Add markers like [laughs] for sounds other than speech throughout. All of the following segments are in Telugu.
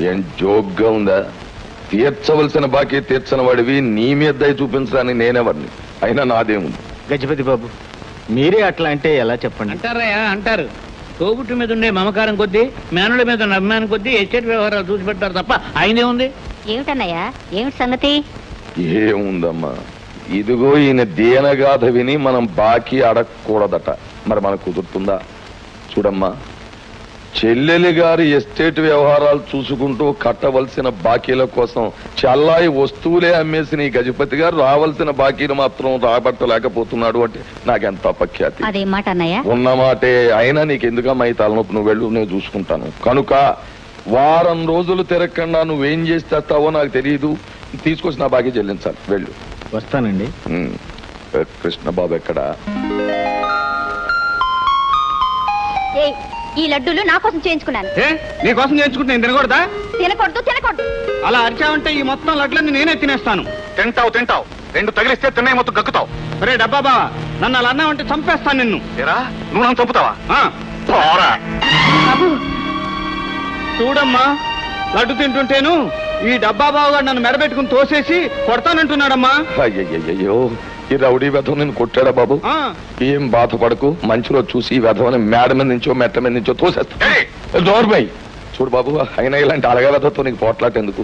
ఏం జోక్గా ఉందా? తీర్చవలసిన బాకీ తీర్చని వాడివి నీ మీద దయ చూపించడానికి నేనెవరిని? అయినా నాదేముంది? గజపతి బాబు మీరే అట్లా అంటే ఎలా చెప్పండి? అంటారయ్యా అంటారు. తోబుట్టు మీద ఉండే మమకారం కొద్దీ మేనల మీద ఉన్న అభిమానం కొద్దీ ఎస్టేట్ వ్యవహారాలు చూసి పెట్టారు తప్ప ఆయనే ఉంది ఏమిటన్నయ్యా? ఏమిటి సంగతి? ఏముందమ్మా? ఇదిగో ఈయన దీనగాథ విని మనం బాకీ అడగకూడదట మరి మనకు కుదురుతుందా? చూడమ్మా. చెల్లెలి గారి ఎస్టేట్ వ్యవహారాలు చూసుకుంటూ కట్టవలసిన బాకీల కోసం చల్లాయి వస్తువులే అమ్మేసిన ఈ గజపతి గారు రావాల్సిన బాకీలు మాత్రం రాబట్టలేకపోతున్నాడు అంటే నాకెంత అపఖ్యాతి? అదేం మాట అన్నయ్య. ఉన్నమాటే అయినా నీకు ఎందుకమ్మా ఈ తలనొప్పి? నువ్వు వెళ్ళు నేను చూసుకుంటాను. కనుక వారం రోజులు తిరగకుండా నువ్వేం చేసి తెస్తావో నాకు తెలియదు. తీసుకొచ్చి నా బాకీ చెల్లించాలి. వెళ్ళు. వస్తానండి. ఉమ్. కృష్ణబాబు ఎక్కడ? ఏయ్, ఈ లడ్డూలు నా కోసం చేయించుకున్నాను. ఏ? నీకోసం చేయించుకుంటే నేను తినకూడదా? తినకూడదు తినకూడదు. అలా అరిచావంటే ఈ మొత్తం లడ్లన్నీ నేనే తినేస్తాను. తింటావు తింటావు. రెండు తగిలిస్తే తిన్నాయి మొత్తం గక్కుతావు. ఒరే డబ్బా బావా నన్ను అలా అన్నావంటే చంపేస్తాను నిన్ను. ఏరా? నువ్వు నన్ను చంపుతావా? ఆ, పోరా. బాబు. చూడమ్మా లడ్డు తింటుంటేను ఈ డబ్బా బావగా నన్ను మెడబెట్టుకుని తోసేసి కొడతానంటున్నాడమ్మా. అయ్యయ్యో ఈ రౌడీ వెధం నేను కొట్టాడా బాబు? ఆ, ఏం బాధపడకు? మంచిలో చూసి ఈ వెధవని మేడ మీద నుంచో మెట్ల మీద నుంచో తోసేస్తా. ఏయ్! దోర్మై చూడు బాబు అయినా ఇలాంటి అలగా వెధతో నీకు పోట్లాట ఎందుకు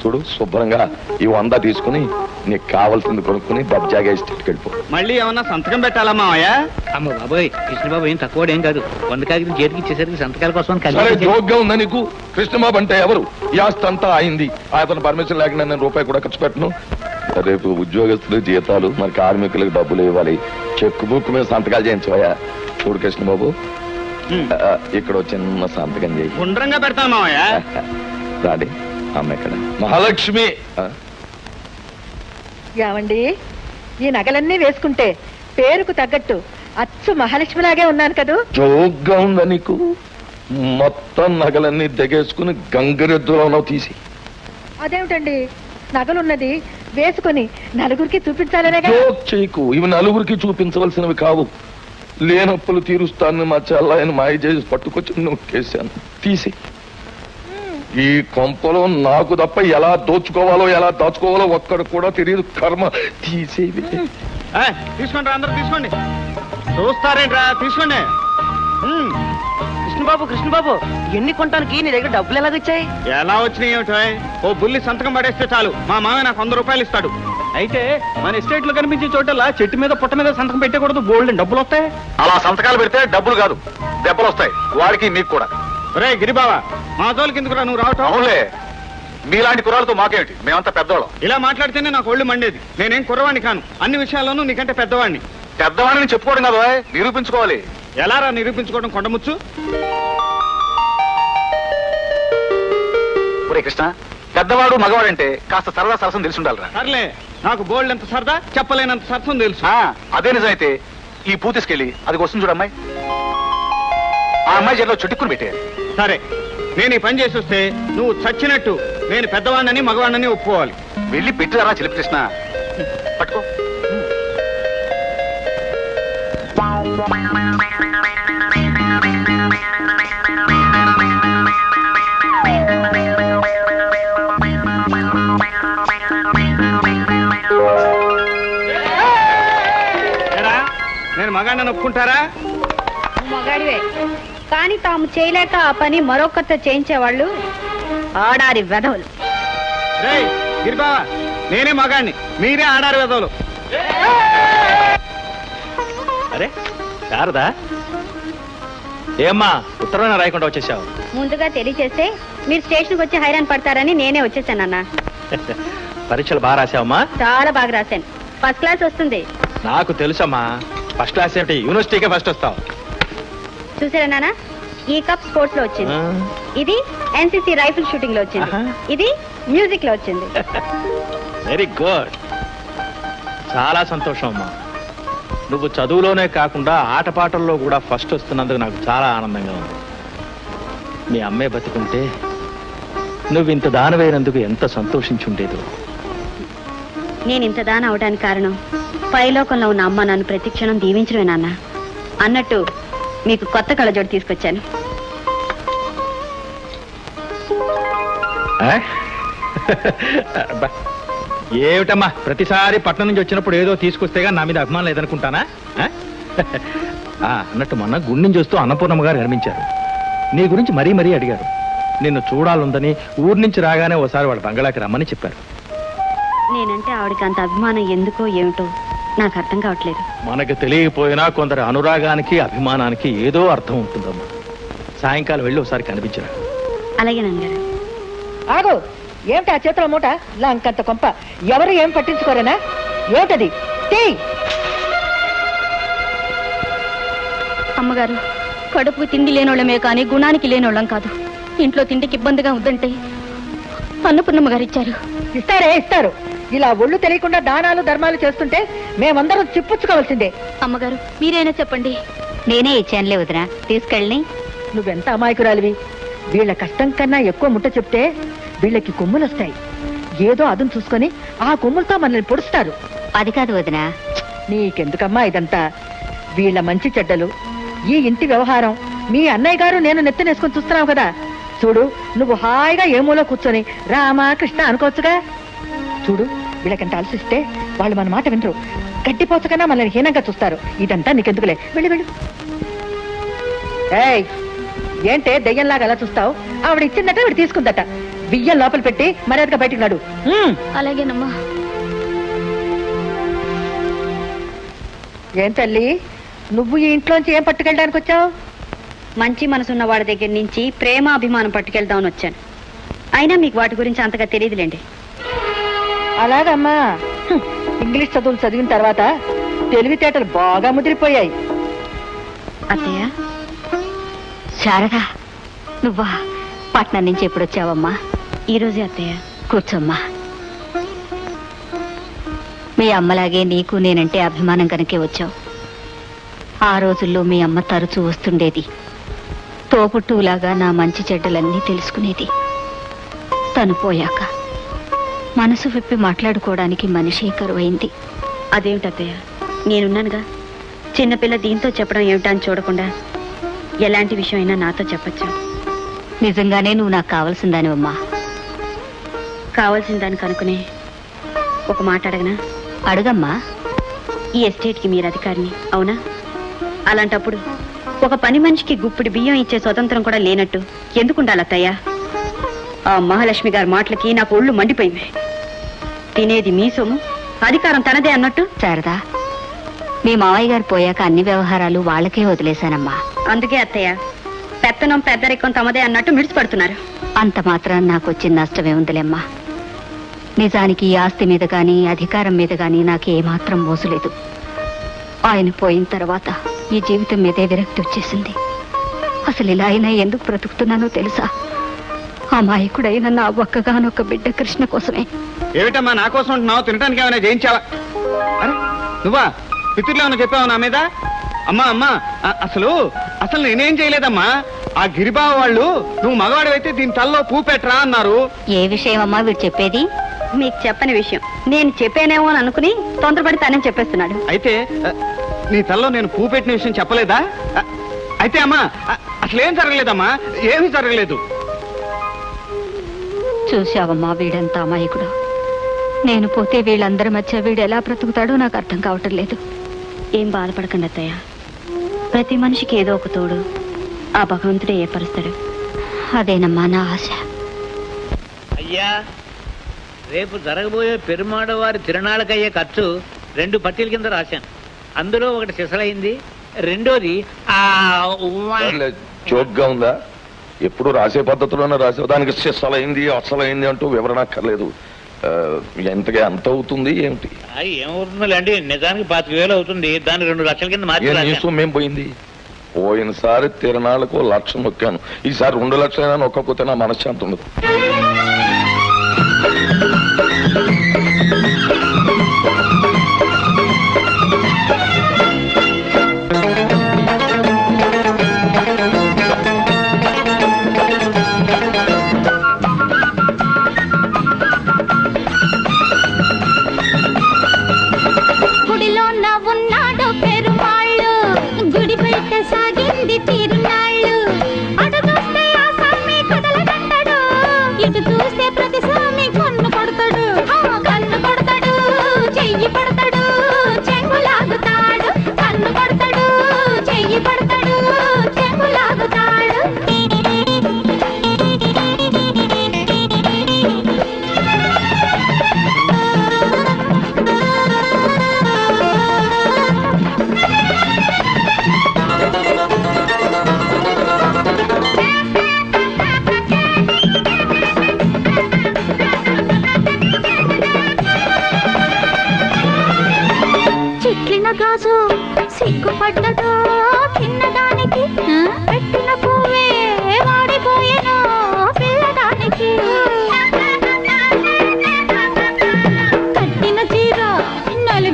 చూడు శుభ్రంగా ఈ వంద తీసుకుని నీకు కావాల్సింది కొనుక్కుని దర్జాగా ఇస్టేట్కి వెళ్ళిపో. మళ్ళీ ఏమన్నా సంతకం పెట్టాలమ్మా అయ్యా అమ్మ బాబోయ్ కృష్ణబాబు ఏం తక్కువ ఏం కాదు. వంద కాగితం చేతికి ఇచ్చేసరికి సంతకాల కోసం జోక్గా ఉందా నీకు? కృష్ణబాబు అంటే ఎవరు? ఈ ఆస్తి అంతా అయింది. అతను పర్మిషన్ లేకుండా నేను రూపాయి కూడా ఖర్చు పెట్టను. రేపు ఉద్యోగస్తులు జీతాలు మరి కార్మికులకు డబ్బులు ఇవ్వాలి. చెక్ బుక్ మీద సంతకాలు చేయించవయ్యా చూడు కృష్ణబాబు. ఇక్కడ చిన్న సంతకం చేయి. గుండ్రంగా [laughs] రాడి అమ్మ ఇక్కడ మహాలక్ష్మి. ఏమండి? ఈ నగలన్నీ వేసుకుంటే పేరుకు తగ్గట్టు అచ్చు మహాలక్ష్మిలాగే ఉన్నాను కదూ? జోక్గా ఉందా నీకు? మొత్తం నగలన్నీ దిగేసుకుని గంగరెద్దులో తీసి. అదేమిటండి? నగలున్నది వేసుకొని నలుగురికి చూపించాలనేగా? జోక్ చేయకు. ఇవి నలుగురికి చూపించవలసినవి కావు. లేనప్పులు తీరుస్తానని మా చెల్లాయని మాయ చేసి పట్టుకొచ్చి నొక్కేశాను. తీసి. ఈ కొంపలో నాకు తప్ప ఎలా దోచుకోవాలో ఎలా దాచుకోవాలో ఒక్కడు కూడా తెలియదు. కర్మ. తీసేవి. ఆ, తీసుకోండి అందరూ తీసుకోండి. చూస్తారేంట్రా? తీసుకోండి. కృష్ణబాబు కృష్ణబాబు ఎన్ని కొనటానికి నీ దగ్గర డబ్బులు ఎలాగొచ్చాయి? ఎలా వచ్చినాయి ఏమిటో ఓ బుల్లి సంతకం పడేస్తే చాలు. మా మామ నాకు వంద రూపాయలు ఇస్తాడు. అయితే మన ఎస్టేట్లో కనిపించే చోటలా చెట్టు మీద పుట్ట మీద సంతకం పెట్టకూడదు బోల్డ్ డబ్బులు వస్తాయి? అలా సంతకాలు పెడితే డబ్బులు కాదు దెబ్బలు వస్తాయి వాడికి మీకు కూడా. రే గిరిబావా మా తోలు కిందకు నువ్వు రావటం? అవునులే మీలాంటి కుర్రాలతో మాకేమిటి? మేమంతా పెద్దవాళ్ళం ఇలా మాట్లాడితేనే నాకు ఒళ్ళు మండేది. నేనేం కుర్రవాణ్ణి కాను అన్ని విషయాల్లోనూ నీకంటే పెద్దవాణ్ణి. పెద్దవాడిని చెప్పుకోవడం కదా నిరూపించుకోవాలి. ఎలారా నిరూపించుకోవడం కొండముచ్చు? ఒరే కృష్ణ పెద్దవాడు మగవాడంటే కాస్త సరదా సరసం తెలిసి ఉండాలిరా సర్లే నాకు బోల్డ్ ఎంత సరదా చెప్పలేనంత సరసం తెలుసు. ఆ, అదే నిజమైతే ఈ పూ తీసుకెళ్ళి అది వస్తుంది చూడు అమ్మాయి. ఆ అమ్మాయి చేతిలో చుట్టుకుని పెట్టేయాలి సరే నేను ఈ పని చేసి వస్తే నువ్వు చచ్చినట్టు నేను పెద్దవాడినని మగవాడినని ఒప్పుకోవాలి. వెళ్ళి పెట్టిరారా చిలిపి కృష్ణ. పట్టుకో. మగాడిని ఒప్పుకుంటారా మగాడివే. కానీ తాము చేయలేక ఆ పని మరొకరితో చేయించేవాళ్ళు ఆడారి వెధవులు. గిరిబావా నేనే మగాడిని మీరే ఆడారు వెదవులు అరే శారదా. ఏమ్మా ఉత్తరమైన రాయకుండా వచ్చేసావు. ముందుగా తెలియచేస్తే మీరు స్టేషన్కి వచ్చి హైరాన్ పడతారని నేనే వచ్చేసానన్నా పరీక్షలు బాగా రాసావమ్మా. చాలా బాగా రాశాను. ఫస్ట్ క్లాస్ వస్తుంది. నాకు తెలుసమ్మా ఫస్ట్ క్లాస్ ఏమిటి? యూనివర్సిటీకే ఫస్ట్ వస్తావు చూసారా నాన్న ఈ కప్ స్పోర్ట్స్లో వచ్చింది ఇది ఎన్సీసీ రైఫిల్ షూటింగ్లో వచ్చింది. ఆహా. ఇది మ్యూజిక్లో వచ్చింది. [laughs] వెరీ గుడ్ చాలా సంతోషం అమ్మా. నువ్వు చదువులోనే కాకుండా ఆటపాటల్లో కూడా ఫస్ట్ వస్తున్నందుకు నాకు చాలా ఆనందంగా ఉంది. మీ అమ్మే బతుకుంటే నువ్వు ఇంత దానవేనందుకు ఎంత సంతోషించుండేదో. నేను ఇంత దాన అవడానికి కారణం పైలోకంలో ఉన్న అమ్మ నన్ను ప్రతి క్షణం దీవించడమే నాన్న. అన్నట్టు మీకు కొత్త కళ్ళజోడు తీసుకొచ్చాను? అబ్బా. ఏమిటమ్మా? ప్రతిసారి పట్నం నుంచి వచ్చినప్పుడు ఏదో తీసుకొస్తేగా నా మీద అభిమానం లేదనుకుంటానా? ఆ? ఆ, అన్నట్టు మొన్న గుడి నుంచి వస్తూ అన్నపూర్ణమ్మ గారు కనిపించారు నీ గురించి మరీ మరీ అడిగారు. నిన్ను చూడాలందని ఊరి నుంచి రాగానే ఓసారి వాళ్ళ బంగళాకి రమ్మని చెప్పారు. నేనంటే ఆవిడకి అంత అభిమానం ఎందుకో ఏమిటో నాకు అర్థం కావట్లేదు. మనకు తెలియకపోయినా కొందరు అనురాగానికి అభిమానానికి ఏదో అర్థం ఉంటుందమ్మా. సాయంకాలం వెళ్ళి ఒకసారి కనిపించరా. అలాగే నాన్నగారు. ఆగు! ఏమిటి ఆ చేతుల మూట? లంకంత కొంప. ఎవరు ఏం పట్టించుకోరేనా? ఏమిటది? తీ! అమ్మగారు కడుపుకు తిండి లేనోళ్ళమే కానీ గుణానికి లేనోళ్ళం కాదు. ఇంట్లో తిండికి ఇబ్బందిగా ఉందంటే అన్నపూర్ణమ్మ గారు ఇచ్చారు. ఇస్తారే ఇస్తారు. ఇలా ఒళ్ళు తెలియకుండా దానాలు ధర్మాలు చేస్తుంటే మేమందరం చిప్పుచ్చుకోవాల్సిందే. అమ్మగారు మీరైనా చెప్పండి. నేనే ఇచ్చానులే వదినా. తీసుకెళ్ళని. నువ్వెంత అమాయకురాలివి? వీళ్ళ కష్టం కన్నా ఎక్కువ ముట్ట చెప్తే వీళ్ళకి కొమ్ములు వస్తాయి ఏదో అదును చూసుకొని ఆ కొమ్ములతో మనల్ని పొడుస్తారు. అది కాదు వదినా. నీకెందుకమ్మా ఇదంతా? వీళ్ళ మంచి చెడ్డలు. ఈ ఇంటి వ్యవహారం మీ అన్నయ్య గారు నేను నెత్తనేసుకొని చూస్తున్నావు కదా. చూడు నువ్వు హాయిగా ఏమూలో కూర్చొని రామా కృష్ణ అనుకోవచ్చుగా? చూడు వీళ్ళకంత అలసిస్తే వాళ్ళు మన మాట వినరు. గడ్డిపోచకన్నా మనల్ని హీనంగా చూస్తారు. ఇదంతా నీకెందుకులే? వెళ్ళి వెళ్ళు. ఏయ్ ఏంటే దెయ్యంలాగా అలా చూస్తావు? ఆవిడ ఇచ్చిందట ఆవిడ తీసుకుందట. బియ్యం లోపల పెట్టి మర్యాదగా బయటికి నాడు. అలాగేనమ్మా. ఏం తల్లి? నువ్వు ఈ ఇంట్లోంచి ఏం పట్టుకెళ్ళడానికి వచ్చావు? మంచి మనసున్న వాడి దగ్గర నుంచి ప్రేమ అభిమానం పట్టుకెళ్దామని వచ్చాను. అయినా మీకు వాటి గురించి అంతగా తెలియదులేండి. అలాగమ్మా. ఇంగ్లీష్ చదువులు చదివిన తర్వాత తెలివితేటలు బాగా ముదిరిపోయాయి. అత్తయ్య శారదా నువ్వా? పట్నం నుంచి ఎప్పుడు వచ్చావమ్మా ఈరోజే అత్తయ్య కూర్చోమ్మా. మీ అమ్మలాగే నీకు నేనంటే అభిమానం కనుకే వచ్చావు. ఆ రోజుల్లో మీ అమ్మ తరచూ వస్తుండేది. తోపుట్టులాగా నా మంచి చెడ్డలన్నీ తెలుసుకునేది. తను పోయాక. మనసు విప్పి మాట్లాడుకోవడానికి మనిషి కరువైంది. అదేమిటత్తయ్య? నేనున్నానుగా? చిన్నపిల్ల దీంతో చెప్పడం ఏమిటా అని చూడకుండా ఎలాంటి విషయం అయినా నాతో చెప్పచ్చు? నిజంగానే నువ్వు నాకు కావాల్సిన దానివమ్మా కావాల్సిన దానికి అనుకునే ఒక మాట అడగనా? అడగమ్మా. ఈ ఎస్టేట్కి మీరు అధికారిని అవునా? అలాంటప్పుడు ఒక పని మనిషికి గుప్పిడి బియ్యం ఇచ్చే స్వతంత్రం కూడా లేనట్టు ఎందుకుండాలి అత్తయ్య ఆ మహాలక్ష్మి గారి మాటలకి నాకు ఒళ్ళు మండిపోయింది. తినేది మీ సొమ్ము అధికారం తనదే అన్నట్టు? శారదా మీ మావయ్య గారు పోయాక అన్ని వ్యవహారాలు వాళ్ళకే వదిలేశానమ్మా. అందుకే అత్తయ్య పెత్తనం పెద్దరికం తమదే అన్నట్టు మిడిచిపడుతున్నారు అంత మాత్రం నాకు వచ్చిన నష్టమే ఉందిలేమ్మా నిజానికి ఈ ఆస్తి మీద గాని అధికారం మీద గాని నాకు ఏమాత్రం మోసలేదు. ఆయన పోయిన తర్వాత ఈ జీవితం మీదే విరక్తి వచ్చేసింది. అసలు ఇలా అయినా ఎందుకు బ్రతుకుతున్నానో తెలుసా? అమాయకుడైన నా ఒక్కగానొక్క బిడ్డ కృష్ణ కోసమే. ఏమిటమ్మా నా కోసం ఉంటున్నావు? తినడానికి ఏమైనా చేయించావా? అరే నువ్వా? పితుర్లు ఏమైనా చెప్పావా నా మీద? అమ్మా అమ్మా అసలు అసలు నేనేం చేయలేదమ్మా? ఆ గిరిబావ వాళ్ళు నువ్వు మగవాడివైతే దీని తల్లో పూ పెట్టరా అన్నారు. ఏ విషయం అమ్మా వీడు చెప్పేది? మీకు చెప్పని విషయం. నేను చెప్పానేమో అని అనుకుని తొందరపడి తనే చెప్పేస్తున్నాడు. అయితే నీ తల్లో నేను పూ పెట్టిన విషయం చెప్పలేదా? అయితే అమ్మా అసలేం జరగలేదమ్మా? ఏమీ జరగలేదు. చూశావమ్మా వీడంత అమాయకుడు. నేను పోతే వీళ్ళందరి మధ్య వీడు ఎలా బ్రతుకుతాడో నాకు అర్థం కావటం లేదు. ఏం బాధపడకండి అత్తయ్య. ప్రతి మనిషికి ఏదో ఒక తోడు. ఆ భగవంతుడే ఏర్పరుస్తాడు అదేనమ్మా నా ఆశ. అయ్యా రేపు జరగబోయే పెరుమాడ వారి తిరణాలకయ్యే ఖర్చు రెండు పట్టీల కింద రాశాను. అందులో ఒకటి సిసలైంది రెండోది ఆ ఉవ్వ- సర్లే, జోక్గా ఉందా? ఎప్పుడు రాసే పద్ధతిలోనే రాసే దానికి అసలైంది అసలైంది అంటూ వివరణ అక్కర్లేదు. ఎంతగా ఎంత అవుతుంది ఏమిటి? ఏమవుతుందండి నిజానికి పాతిక వేలు అవుతుంది దాన్ని రెండు లక్షల కింద మార్చి ఏ రాశాను. నీసం మేం పోయింది? పోయినసారి తిరణాలకు లక్ష నొక్కాను ఈసారి రెండు లక్షలైనా నొక్కకపోతే నా మనశ్శాంతి ఉండదు.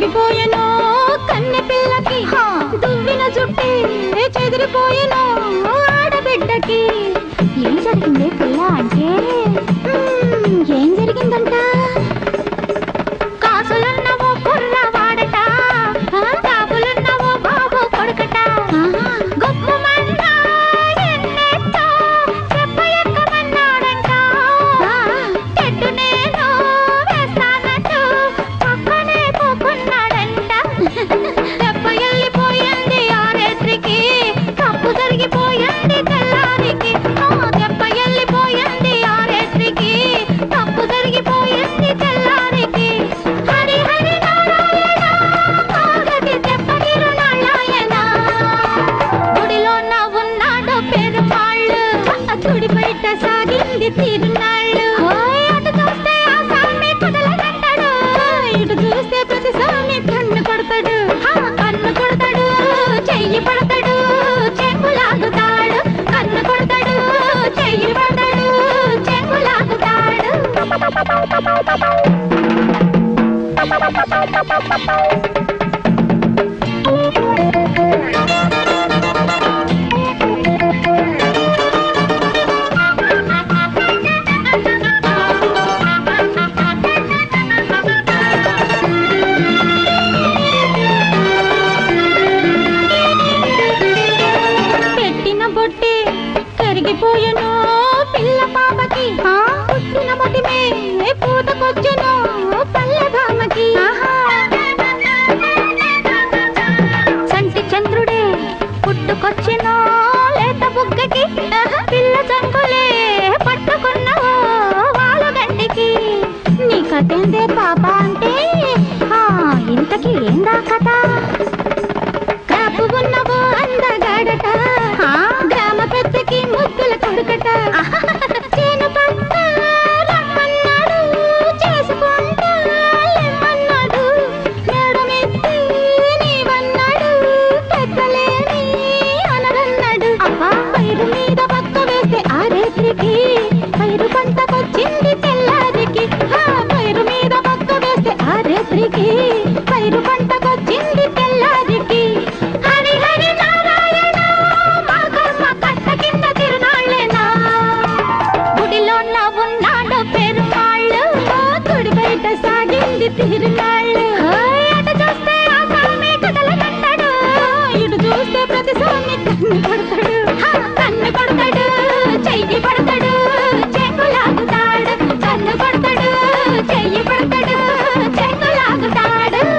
నలిగిపోయేను కన్నె పిల్లకి దువ్విన జుట్టి చెదిరిపోయేను bir